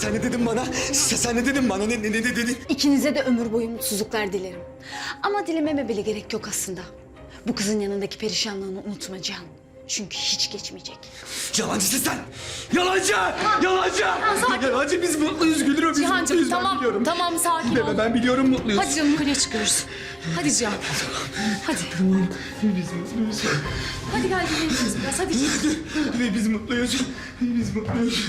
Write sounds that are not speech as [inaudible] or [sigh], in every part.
Sen ne dedin bana? Sen, sen ne dedin bana? Ne, ne, ne dedin? İkinize de ömür boyu mutsuzluklar dilerim. Ama dilememe bile gerek yok aslında. Bu kızın yanındaki perişanlığını unutma Cihan. Çünkü hiç geçmeyecek. Yalancısın sen! Yalancı! Yalancı! Yalancı biz mutluyuz Gülürüm. Biz Cihancığım mutluyuz, ben tamam biliyorum. tamam sakin Ben, ol. ben biliyorum mutluyuz. Hadi canım yukarıya çıkıyoruz. Hadi Cihan. Hadi. Biz mutluyuz. Hadi gel dinleniriz biraz hadi. Ve biz mutluyuz. Biz mutluyuz.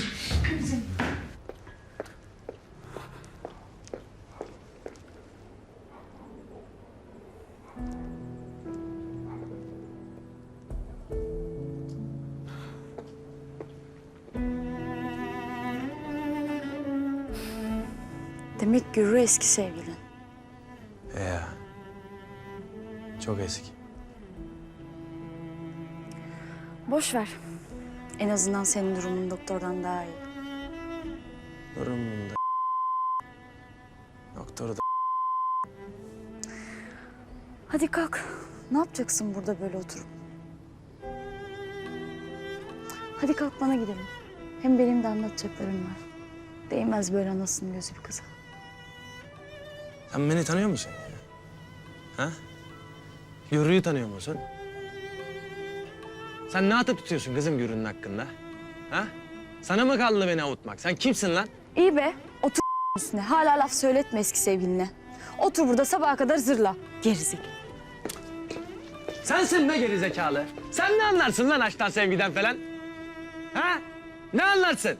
Demek Gürü eski sevgilin. Ya. Çok eski. Boş ver. En azından senin durumun doktordan daha iyi. Durumunda Doktor da Hadi kalk. Ne yapacaksın burada böyle oturup? Hadi kalk bana gidelim. Hem benim de anlatacaklarım var. Değmez böyle anasının gözü bir kıza. Sen beni tanıyor musun ya? Ha? Gürrü'yü tanıyor musun? Sen ne atıp tutuyorsun kızım Gürrü'nün hakkında? Ha? Sana mı kaldı beni avutmak? Sen kimsin lan? İyi be. Otur üstüne. Hala laf söyletme eski sevgiline. Otur burada sabaha kadar zırla. Gerizik. Sensin be geri zekalı. Sen ne anlarsın lan aşktan sevgiden falan? Ha? Ne anlarsın?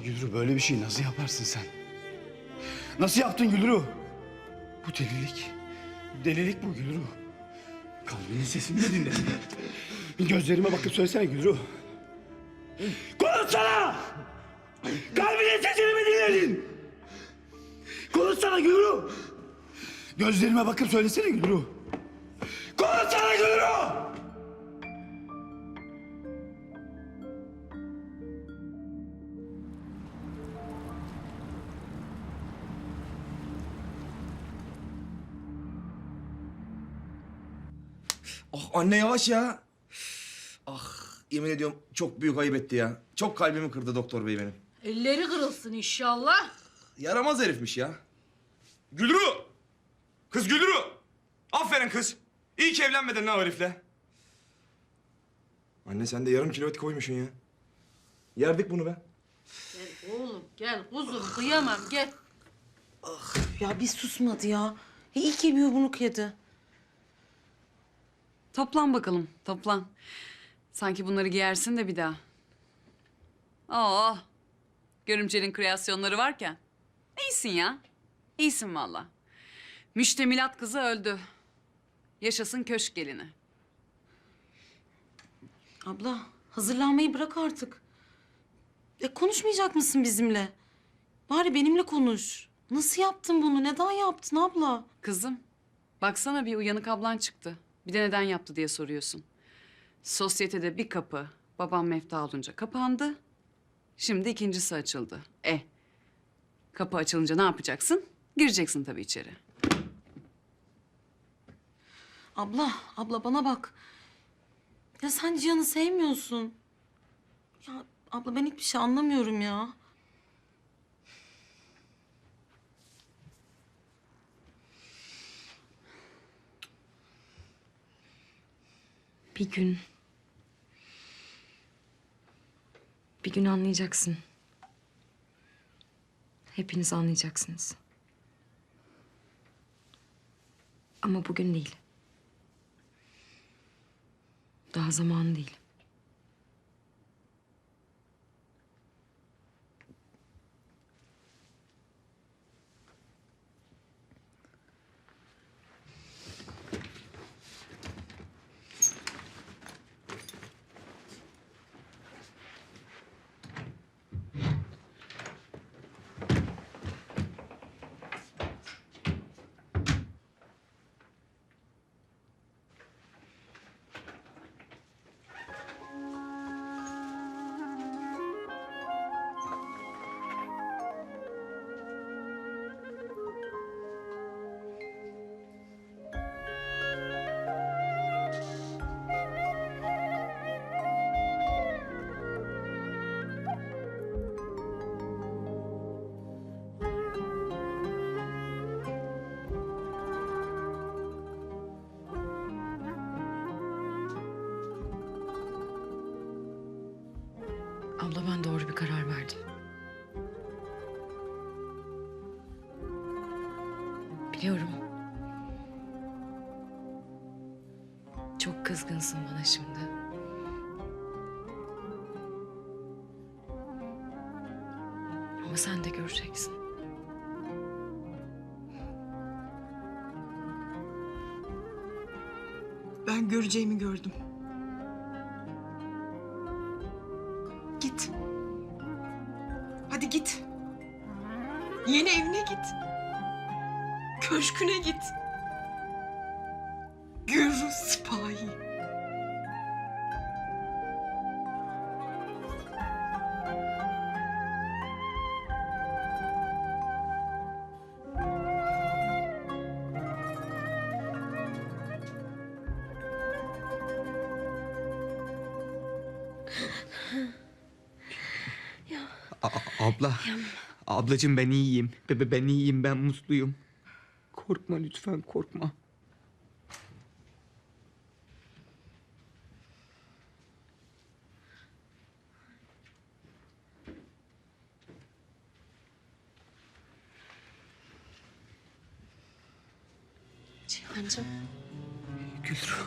Gülru böyle bir şey nasıl yaparsın sen? Nasıl yaptın Gülru? Bu delilik. Delilik bu Gülru. Kalbinin sesini de dinle. Gözlerime bakıp söylesene Gülru. Konuşsana! Kalbinin sesini mi dinledin? Konuşsana Gülru! Gözlerime bakıp söylesene Gülru. Konuşsana Gülru! Anne yavaş ya. Ah yemin ediyorum çok büyük ayıp etti ya. Çok kalbimi kırdı doktor bey benim. Elleri kırılsın inşallah. Yaramaz herifmiş ya. Gülru! Kız Gülru! Aferin kız. İyi ki evlenmedin lan o herifle. Anne sen de yarım kilo et koymuşsun ya. Yerdik bunu be. Gel oğlum gel kuzum kıyamam gel. Ya bir susmadı ya. İyi ki bir yumruk yedi. Toplan bakalım toplan. Sanki bunları giyersin de bir daha. Oo. Görümcenin kreasyonları varken. İyisin ya. İyisin valla. Müştemilat kızı öldü. Yaşasın köşk gelini. Abla hazırlanmayı bırak artık. E, konuşmayacak mısın bizimle? Bari benimle konuş. Nasıl yaptın bunu? Neden yaptın abla? Kızım, baksana bir uyanık ablan çıktı. Bir de neden yaptı diye soruyorsun. Sosyetede bir kapı babam mefta olunca kapandı. Şimdi ikincisi açıldı. E, kapı açılınca ne yapacaksın? Gireceksin tabii içeri. Abla, abla bana bak. Ya sen Cihan'ı sevmiyorsun. Ya abla ben hiçbir şey anlamıyorum ya. Bir gün... Bir gün anlayacaksın. Hepiniz anlayacaksınız. Ama bugün değil. Daha zamanı değil. Abla ben doğru bir karar verdim. Biliyorum. Çok kızgınsın bana şimdi. Ama sen de göreceksin. Ben göreceğimi gördüm. Yeni evine git. Köşküne git. Gürü sipahi. abla. Ablacığım ben iyiyim. Be- ben iyiyim ben mutluyum. Korkma lütfen korkma. Cihancığım Gülru.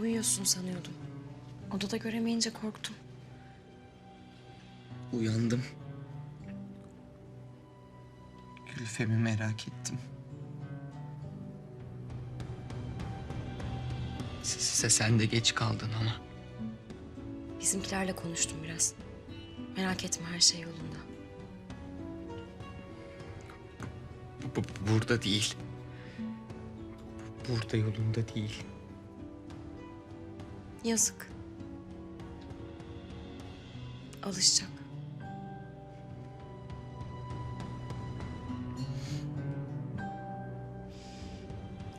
uyuyorsun sanıyordum. Odada göremeyince korktum. Uyandım. Gülfem'i merak ettim. Size sen de geç kaldın ama. Bizimkilerle konuştum biraz. Merak etme her şey yolunda. Bu- bu- burada değil. Burada yolunda değil. Yazık. Alışacak.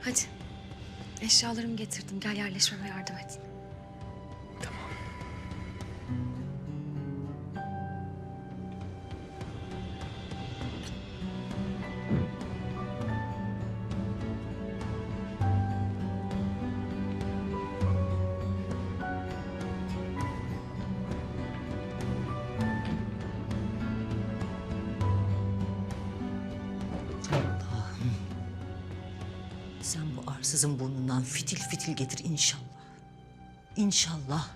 Hadi. Eşyalarımı getirdim. Gel yerleşmeme yardım et. Arsızın burnundan fitil fitil getir inşallah. İnşallah.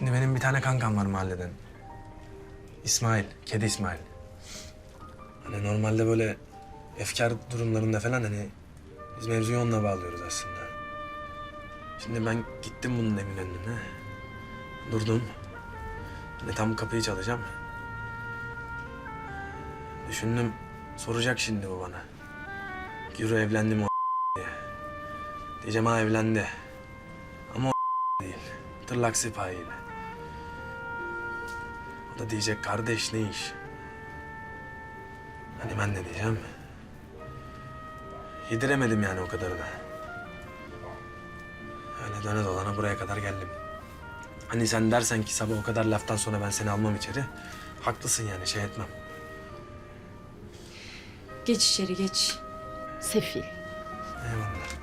Şimdi benim bir tane kankam var mahalleden. İsmail, kedi İsmail. Hani normalde böyle efkar durumlarında falan hani biz mevzuyu onunla bağlıyoruz aslında. Şimdi ben gittim bunun evin önüne. Durdum. Hani tam kapıyı çalacağım. Düşündüm soracak şimdi bu bana. Yürü evlendi mi o [laughs] diye. Diyeceğim ha evlendi. Ama o [laughs] değil. Tırlak sipahiyle. Da diyecek kardeş ne iş? Hani ben ne diyeceğim? Yediremedim yani o kadarını. Öyle döne dolana buraya kadar geldim. Hani sen dersen ki sabah o kadar laftan sonra ben seni almam içeri. Haklısın yani şey etmem. Geç içeri geç. Sefil. Eyvallah.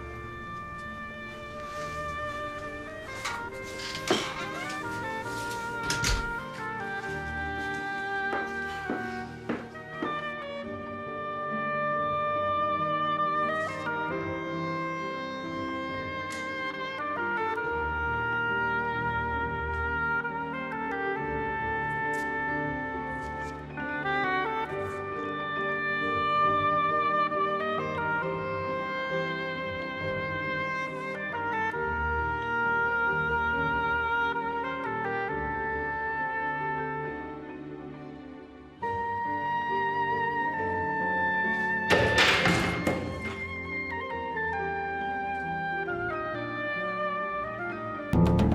you